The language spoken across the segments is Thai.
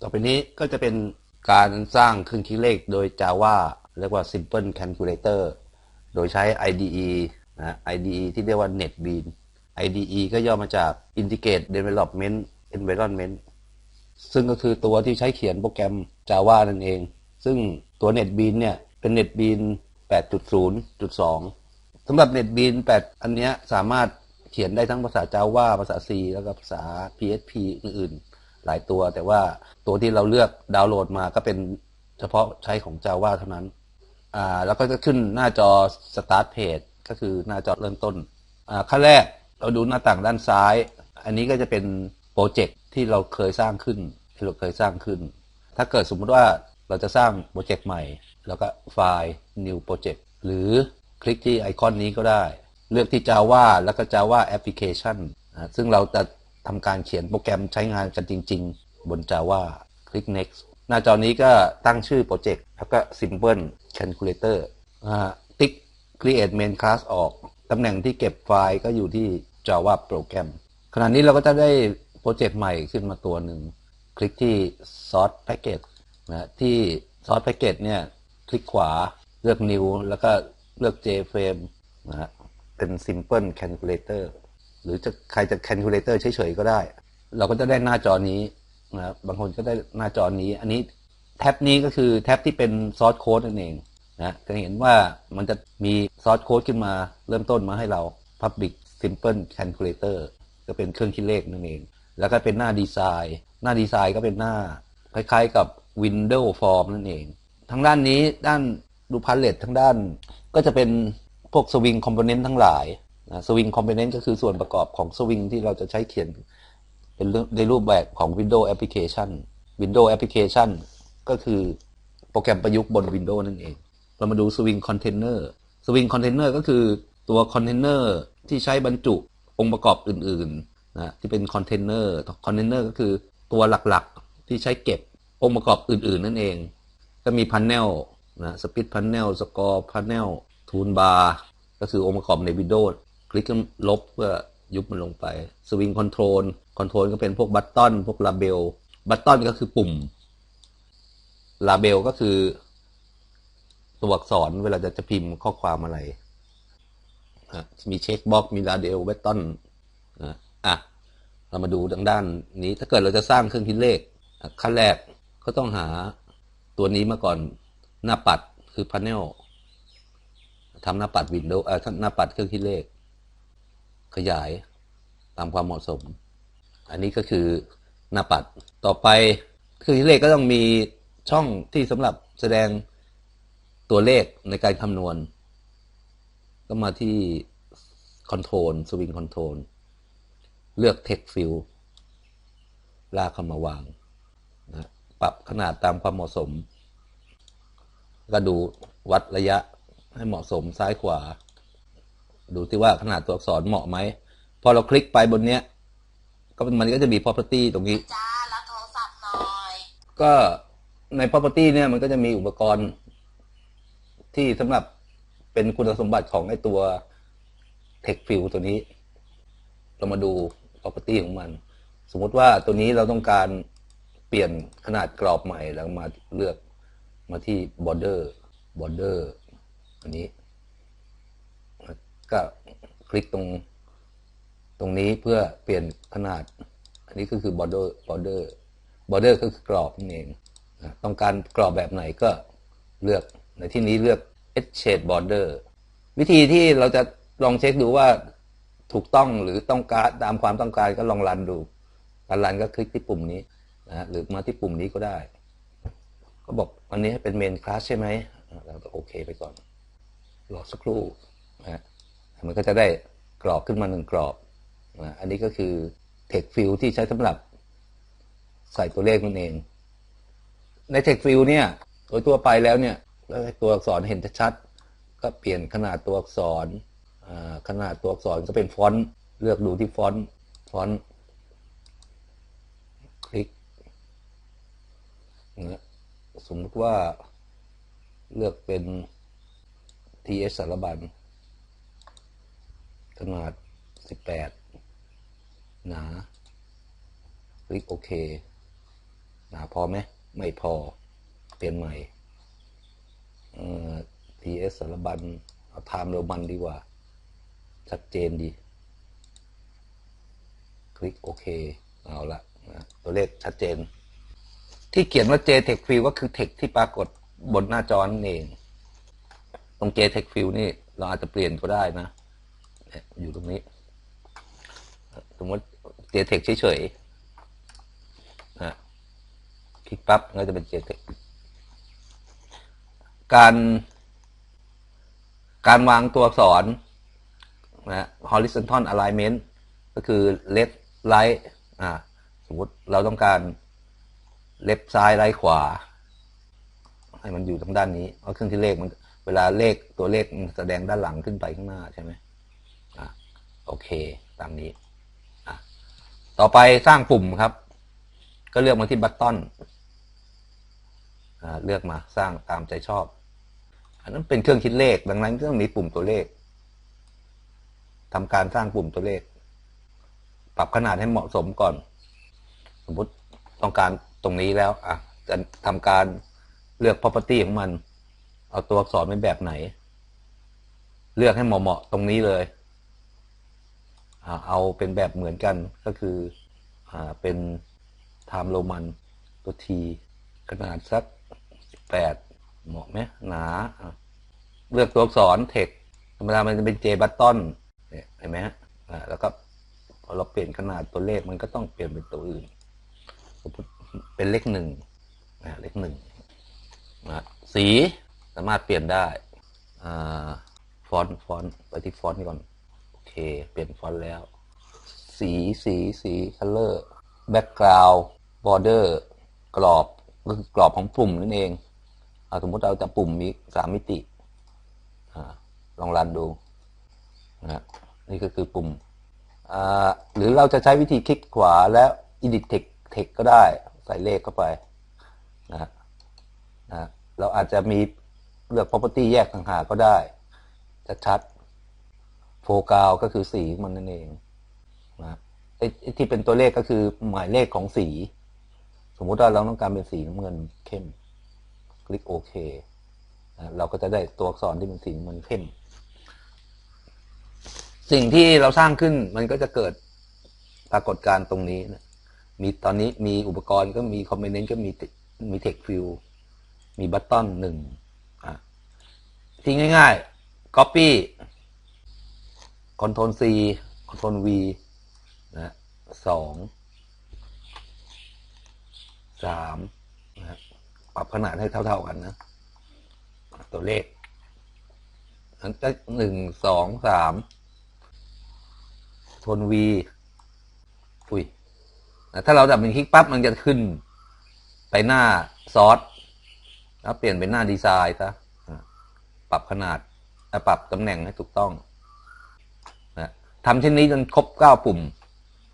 ต่อไปนี้ก็จะเป็นการสร้างเครื่องคิดเลขโดย Java เรียกว่า Simple Calculator โดยใช้ IDE นะ IDE ที่เรียกว่า NetBeans IDE ก็ย่อมาจาก Integrate Development Environment ซึ่งก็คือตัวที่ใช้เขียนโปรแกรม Java นั่นเอง ซึ่งตัว NetBeans เนี่ยเป็น NetBeans 8.0.2 สำหรับ NetBeans 8 อันเนี้ยสามารถเขียนได้ทั้งภาษา Java ภาษา C แล้วก็ภาษา PHP อื่นๆ หลายตัว แต่ว่าตัวที่เราเลือกดาวน์โหลดมาก็เป็นเฉพาะใช้ของ Java เท่านั้นอ่าแล้วก็จะขึ้นหน้าจอ Start Page ก็คือหน้าจอเริ่มต้นอ่าขั้นแรกเราดูหน้าต่างด้านซ้าย อันนี้ก็จะเป็นโปรเจกต์ที่เราเคยสร้างขึ้นที่เราเคยสร้างขึ้น ถ้าเกิดสมมติว่าเราจะสร้างโปรเจกต์ใหม่ แล้วก็ไฟล์ New Project หรือคลิกที่ไอคอนนี้ก็ได้ เลือกที่ Java แล้วก็ Java Application ซึ่งเราจะ ทำการเขียนโปรแกรมใช้งานกันจริง ๆ บน Java คลิก next หน้าจอนี้ก็ตั้งชื่อโปรเจกต์แล้วก็ Simple Calculator ติ๊ก Create Main Class ออก ตำแหน่งที่เก็บไฟล์ก็อยู่ที่ Java Program ขณะนี้เราก็จะได้โปรเจกต์ใหม่ขึ้นมาตัวหนึ่ง คลิกที่ Source Package นะที่ Source Package เนี่ย คลิกขวาเลือก New แล้วก็เลือก JFrame นะฮะเป็น Simple Calculator หรือจะใครจะ Calculator เฉยๆก็ได้ เราก็จะได้หน้าจอนี้นะบางคนก็ได้หน้าจอนี้ อันนี้แท็บนี้ก็คือแท็บที่เป็น Source Code นั่นเองนะจะเห็นว่ามันจะมี Source Code ขึ้นมาเริ่มต้นมาให้เรา Public Simple Calculator ก็เป็นเครื่องคิดเลขนั่นเอง แล้วก็เป็นหน้าดีไซน์ หน้าดีไซน์ก็เป็นหน้า คล้ายๆกับ Windows Form นั่นเอง ทางด้านนี้ด้านดูพาเลตทั้งด้าน ก็จะเป็นพวกสวิงคอมโพเนนต์ทั้งหลาย นะสวิงคอมโพเนนต์ก็คือส่วนประกอบของสวิงที่เราจะใช้เขียนเป็นในรูปแบบของ Windows Application Windows Application ก็คือโปรแกรมประยุกต์บน Windows นั่นเอง เรามาดู Swing Container Swing Container ก็คือตัวคอนเทนเนอร์ที่ใช้บรรจุองค์ประกอบอื่นๆนะที่เป็นคอนเทนเนอร์คอนเทนเนอร์ก็คือตัวหลักๆที่ใช้เก็บองค์ประกอบอื่น ๆ นั่นเอง ก็มีพันเนลนะสปิดพันเนลสกอร์พันเนลทูนบาร์ก็คือองค์ประกอบใน Windows ลิกลบเพื่อยุบมันลงไปสวิงคอนโทรลคอนโทรลก็เป็นพวกบัตตอนพวกลาเบลบัตตอนก็คือปุ่มลาเบลก็คือตัวอักษรเวลาจะจะพิมพ์ข้อความอะไรมีเช็คบ็อกมีลาเบลบัตตอนอะ เรามาดูทางด้านนี้ ถ้าเกิดเราจะสร้างเครื่องคิดเลข ขั้นแรกก็ต้องหาตัวนี้มาก่อนหน้าปัดคือพาเนลทำหน้าปัดวินโดว์หน้าปัดเครื่องคิดเลข ขยายตามความเหมาะสม อันนี้ก็คือหน้าปัดต่อไปคือเลขก็ต้องมีช่องที่สำหรับแสดงตัวเลขในการคำนวณ ก็มาที่ Control Swing Control เลือก Text Field ลากเข้ามาวางนะปรับขนาดตามความเหมาะสม ก็ดูวัดระยะให้เหมาะสมซ้ายขวา ดูที่ว่าขนาดตัวอักษรเหมาะไหม พอเราคลิกไปบนเนี้ย ก็มันก็จะมี property ตรงนี้ จ้ารับโทรศัพท์หน่อย ก็ใน property เนี่ยมันก็จะมีอุปกรณ์ ที่สำหรับเป็นคุณสมบัติของไอตัว text field ตัวนี้ เรามาดู property ของมัน สมมุติว่าตัวนี้เราต้องการเปลี่ยนขนาดกรอบใหม่แล้วมาเลือกมาที่ border border อันนี้ ก็คลิกตรงตรงนี้เพื่อเปลี่ยนขนาด อันนี้ก็คือ border border border ก็คือกรอบนั่นเอง ต้องการกรอบแบบไหนก็เลือก ในที่นี้เลือก edge shade border วิธีที่เราจะลองเช็คดูว่าถูกต้องหรือต้องการตามความต้องการก็ลองรันดูการรันก็คลิกที่ปุ่มนี้นะหรือมาที่ปุ่มนี้ก็ได้ ก็บอกอันนี้เป็นเมนคลาสใช่ไหมเราก็โอเคไปก่อนรอสักครู่นะ มันก็จะได้กรอบขึ้นมาหนึ่งกรอบนะอันนี้ก็คือ Text Fill ที่ใช้สำหรับใส่ตัวเลขนั่นเอง ใน Text Fill เนี่ยโดยทั่วไปแล้วเนี่ยตัวอักษรเห็นชัดก็เปลี่ยนขนาดตัวอักษรขนาดตัวอักษรก็เป็นฟอนต์เลือกดูที่ฟอนต์ฟอนต์คลิกนะสมมติว่าเลือกเป็น TS สารบัญ ขนาด 18 หนาคลิกโอเค หนาพอไหม ไม่พอ เปลี่ยนใหม่ เอ่อ TS สารบัญ เอาไทม์โรมันดีกว่า ชัดเจนดี คลิกโอเค เอาละตัวเลขชัดเจน ที่เขียนว่า JTEC Field ก็คือ Text ที่ปรากฏบนหน้าจอนั่นเอง ตรง JTEC Field นี่ เราอาจจะเปลี่ยนก็ได้นะ อยู่ตรงนี้ สมมติ JTech เฉยๆนะคลิกปั๊บก็จะเป็น JTech การ การวางตัวอักษรนะ horizontal alignment ก็คือ left right อ่าสมมติเราต้องการ left ซ้าย right ขวา ให้มันอยู่ทางด้านนี้ เพราะเครื่องที่เลขมัน เวลาเลขตัวเลขมันแสดงด้านหลังขึ้นไปข้างหน้าใช่ไหม โอเค ตามนี้ ต่อไปสร้างปุ่มครับ ก็เลือกมาที่บัตตอนเลือกมาสร้างตามใจชอบ อันนั้นเป็นเครื่องคิดเลข ดังนั้นต้องมีปุ่มตัวเลขทำการสร้างปุ่มตัวเลข ปรับขนาดให้เหมาะสมก่อน สมมติต้องการตรงนี้แล้ว อะ จะทำการเลือก property ของมัน เอาตัวอักษรเป็นแบบไหน เลือกให้เหมาะๆตรงนี้เลย เอาเป็นแบบเหมือนกันก็คืออเป็น time roman ตัว t ขนาดสักแปดเหมาะไหมหนาเลือกตัวอักษร text ธรรมดามันจะเป็น j button เนี่ยเห็นไหมฮะแล้วก็พอเราเปลี่ยนขนาดตัวเลขมันก็ต้องเปลี่ยนเป็นตัวอื่น เป็นเลขหนึ่งเลขหนึ่งนะสีสามารถเปลี่ยนได้อฟอนต์ฟอนต์ไปที่ฟอนต์ก่อน เคเปลี่ยนฟอนต์แล้ว สีสีสีคัลเลอร์แบ็กกราวด์บอร์เดอร์กรอบก็คือกรอบของปุ่มนั่นเองอาสมมติเราจะปุ่มมีสามมิติอลองรันดูนะนี่ก็คือปุ่มหรือเราจะใช้วิธีคลิกขวาแล้ว edit text text ก็ได้ใส่เลขเข้าไปนะฮะนะเราอาจจะมีเลือก property แยกต่างหากก็ได้ชัดๆ โฟกาวก็คือสีมันนั่นเองนะไอ้ที่เป็นตัวเลขก็คือหมายเลขของสี สมมุติว่าเราต้องการเป็นสีน้ำเงินเข้ม คลิกโอเคนะเราก็จะได้ตัวอักษรที่เป็นสีน้ำเงินเข้ม สิ่งที่เราสร้างขึ้นมันก็จะเกิดปรากฏการณ์ตรงนี้นะมีตอนนี้มีอุปกรณ์ก็มีคอมเมนต์ก็มีมีเทคฟิลมีบัตตอนหนึ่งอะที่ง่ายๆ Copy Ctrl C Ctrl V นะสองสามนะปรับขนาดให้เท่า ๆกันนะ ตัวเลขอันจะหนึ่งสองสามโทน V อุ้ยถ้าเราดับเป็นคลิกปั๊บมันจะขึ้นไปหน้าซอสแล้วเปลี่ยนเป็นหน้าดีไซน์ซะปรับขนาดปรับตำแหน่งให้ถูกต้อง ทำเช่นนี้จนครบเก้าปุ่ม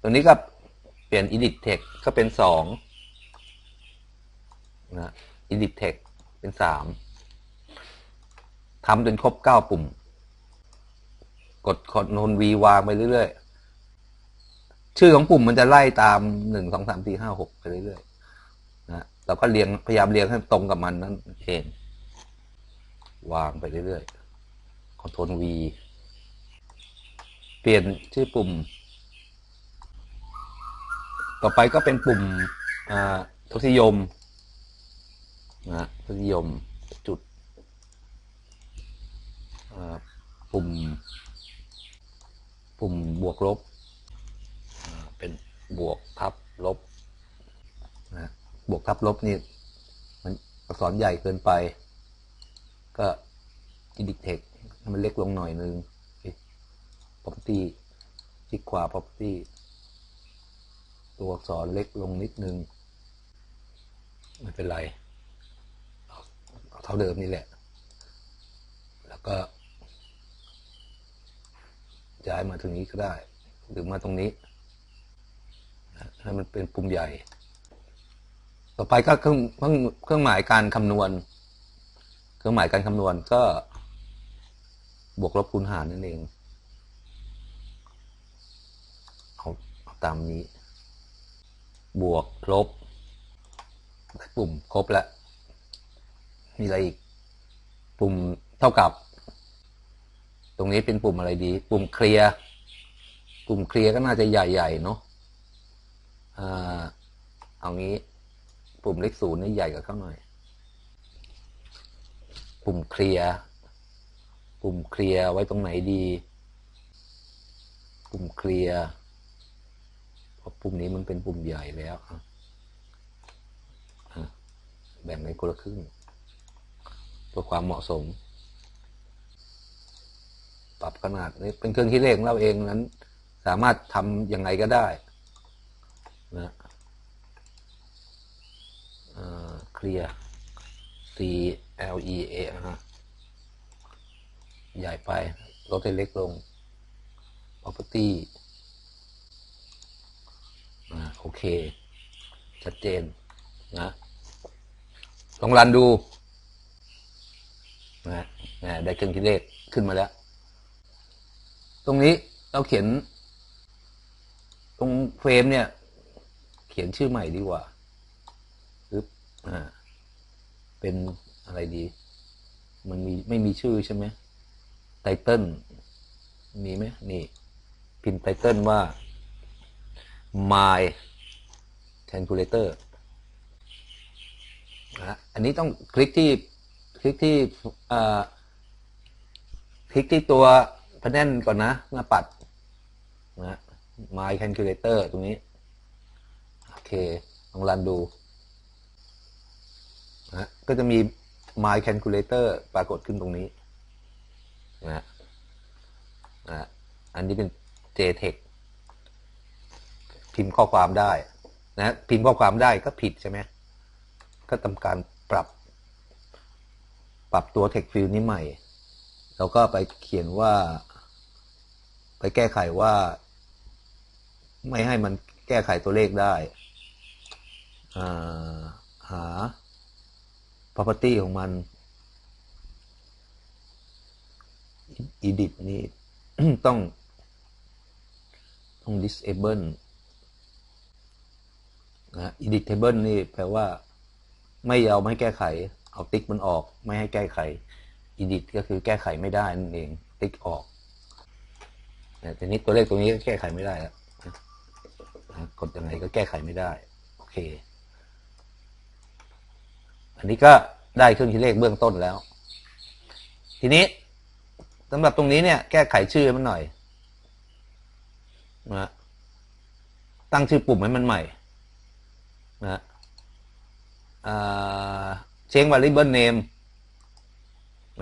ตัวนี้ก็เปลี่ยน edit text ก็เป็นสองนะ edit text เป็นสามทำจนครบเก้าปุ่ม กดคอนโทรล V วางไปเรื่อยๆ ชื่อของปุ่มมันจะไล่ตามหนึ่งสองสามสี่ห้าหกไปเรื่อยๆนะเราก็เรียงพยายามเรียงให้ตรงกับมันนั่นเอง วางไปเรื่อยๆคอนโทรล V เปลี่ยนชื่อปุ่ม ต่อไปก็เป็นปุ่มอ่าทศนิยมนะทศนิยมจุดอ่าปุ่ม ปุ่มบวกลบ เป็นบวกทับลบนะบวกทับลบนี่มันอักษรใหญ่เกินไป ก็ edit text ให้มันเล็กลงหน่อยนึง property คลิกขวา property ตัวอักษรเล็กลงนิดนึง ไม่เป็นไร เอาเท่าเดิมนี่แหละ แล้วก็ ย้ายมาตรงนี้ก็ได้ หรือมาตรงนี้ให้มันเป็นปุ่มใหญ่ ต่อไปก็เครื่องเครื่องเครื่องหมายการคำนวณ เครื่องหมายการคำนวณก็บวกลบคูณหารนั่นเองเอาเอา ตามนี้ บวกลบปุ่มครบแล้วมีอะไรอีก ปุ่มเท่ากับ ตรงนี้เป็นปุ่มอะไรดี ปุ่มเคลียร์ปุ่มเคลียร์ก็น่าจะใหญ่ๆเนาะเอางี้ปุ่มเลขศูนย์นี่ใหญ่กว่าเขาหน่อย ปุ่มเคลียร์ปุ่มเคลียร์ไว้ตรงไหนดี ปุ่มเคลียร์ ราะปุ่มนี้มันเป็นปุ่มใหญ่แล้วแบ่งในคนละครึ่งเพื่อความเหมาะสม ปรับขนาดนี้เป็นเครื่องคิดเลขของเราเองนั้น สามารถทำยังไงก็ได้นะเคลียร์ C L E A ฮะใหญ่ไปลดให้เล็กลง property โอเค ชัดเจนนะลองรันดูนะนะได้เครื่องคิดเลขขึ้นมาแล้ว ตรงนี้เราเขียน ตรงเฟรมเนี่ย เขียนชื่อใหม่ดีกว่าปึ๊บอ่า เป็นอะไรดี มันมีไม่มีชื่อใช่ไหมไตเติลมีไหมนี่ พิมพ์ไตเติลว่า my calculator นะอันนี้ต้องคลิกที่คลิกที่อ่าคลิกที่ตัวแพนเนนก่อนนะหน้าปัดนะ my calculator ตรงนี้ โอเคลองรันดูนะก็จะมี my calculator ปรากฏขึ้นตรงนี้นะนะอันนี้เป็น JTEX พิมพ์ข้อความได้ นะพิมพ์ข้อความได้ก็ผิดใช่ไหมก็ทำการปรับ ปรับตัว text field นี้ใหม่แล้วก็ไปเขียนว่า ไปแก้ไขว่า ไม่ให้มันแก้ไขตัวเลขได้หา property ของมัน edit นี่ต้องต้อง disable นะ editable นี่แปลว่า ไม่เอาไม่แก้ไข เอาติ๊กมันออกไม่ให้แก้ไข edit ก็คือแก้ไขไม่ได้นั่นเอง ติ๊กออกนะทีนี้ตัวเลขตรงนี้ก็แก้ไขไม่ได้แล้วกดยังไงก็แก้ไขไม่ได้ โอเค อันนี้ก็ได้เครื่องคิดเลขเบื้องต้นแล้ว ทีนี้สำหรับตรงนี้เนี่ย แก้ไขชื่อมันหน่อยนะตั้งชื่อปุ่มให้มันใหม่ นะเช็ค variable name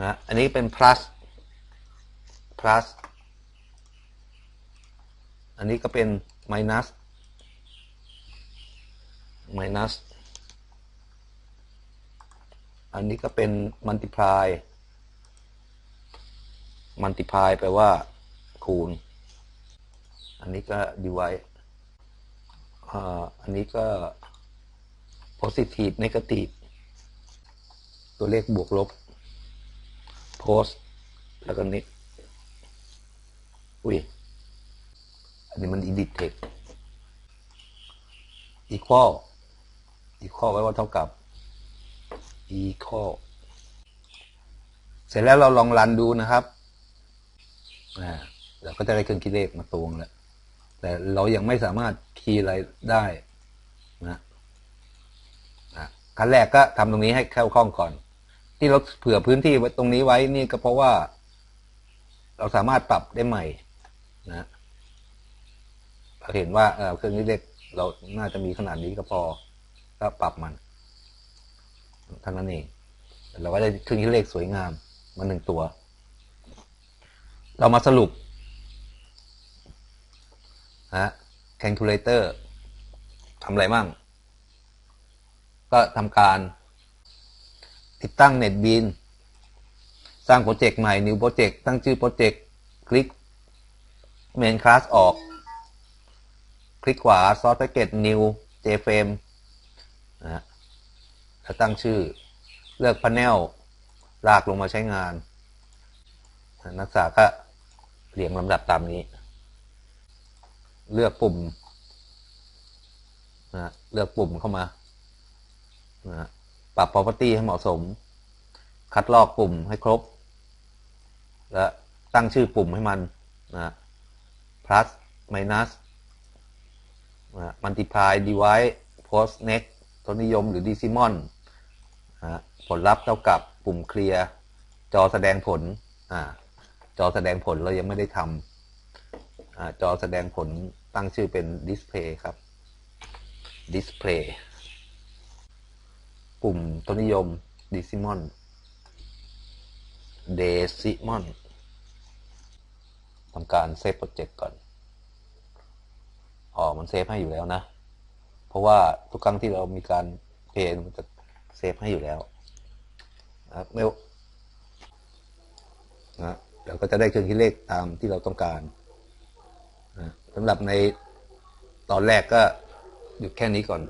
นะอันนี้เป็น plus plus อันนี้ก็เป็น minus minus อันนี้ก็เป็น multiply multiply แปลว่า คูณ อันนี้ก็ divide ออันนี้ก็ positive negative ตัวเลขบวกลบ post แล้วก็นี้อุ้ย อันนี้มัน edit text equal equal ไว้ว่าเท่ากับ equal เสร็จแล้วเราลองรันดูนะครับอ่าเราก็จะได้เครื่องคิดเลขมาตวงแล้ว แต่เรายังไม่สามารถคีย์อะไรได้ ขั้นแรกก็ทำตรงนี้ให้เข้าคล่องก่อน ที่เราเผื่อพื้นที่ไว้ตรงนี้ไว้นี่ก็เพราะว่า เราสามารถปรับได้ใหม่นะเราเห็นว่าเออเครื่องคิดเลขเราน่าจะมีขนาดนี้ก็พอ ก็ปรับมันเท่านั้นเองเราก็ได้เครื่องคิดเลขสวยงามมาหนึ่งตัว เรามาสรุปฮะ calculator ทำอะไรมั่ง ก็ทำการ ติดตั้ง NetBean สร้างโปรเจกต์ใหม่ new project ตั้งชื่อโปรเจกต์คลิก main class ออก คลิกขวา source packet new jframe นะฮะแล้วตั้งชื่อเลือก panel ลากลงมาใช้งาน นักศึกษาก็เรียงลำดับตามนี้ เลือกปุ่มนะเลือกปุ่มเข้ามา นะฮะปรับ property ให้เหมาะสม คัดลอกปุ่มให้ครบ และตั้งชื่อปุ่มให้มันนะ plus minus นะ multiply divide post next ตัวนิยมหรือ decimal นะผลลัพธ์เท่ากับปุ่มเคลียร์จอแสดงผลอ่าจอแสดงผลเรายังไม่ได้ทำอจอแสดงผลตั้งชื่อเป็น display ครับ display ปุ่มตัวนิยม decimal decimal ทำการเซฟโปรเจกต์ก่อน อ๋อ มันเซฟให้อยู่แล้วนะ เพราะว่าทุกครั้งที่เรามีการเพย์มันจะเซฟให้อยู่แล้วนะครับไม่นะเราก็จะได้เครื่องคิดเลขตามที่เราต้องการนะสำหรับในตอนแรกก็หยุดแค่นี้ก่อน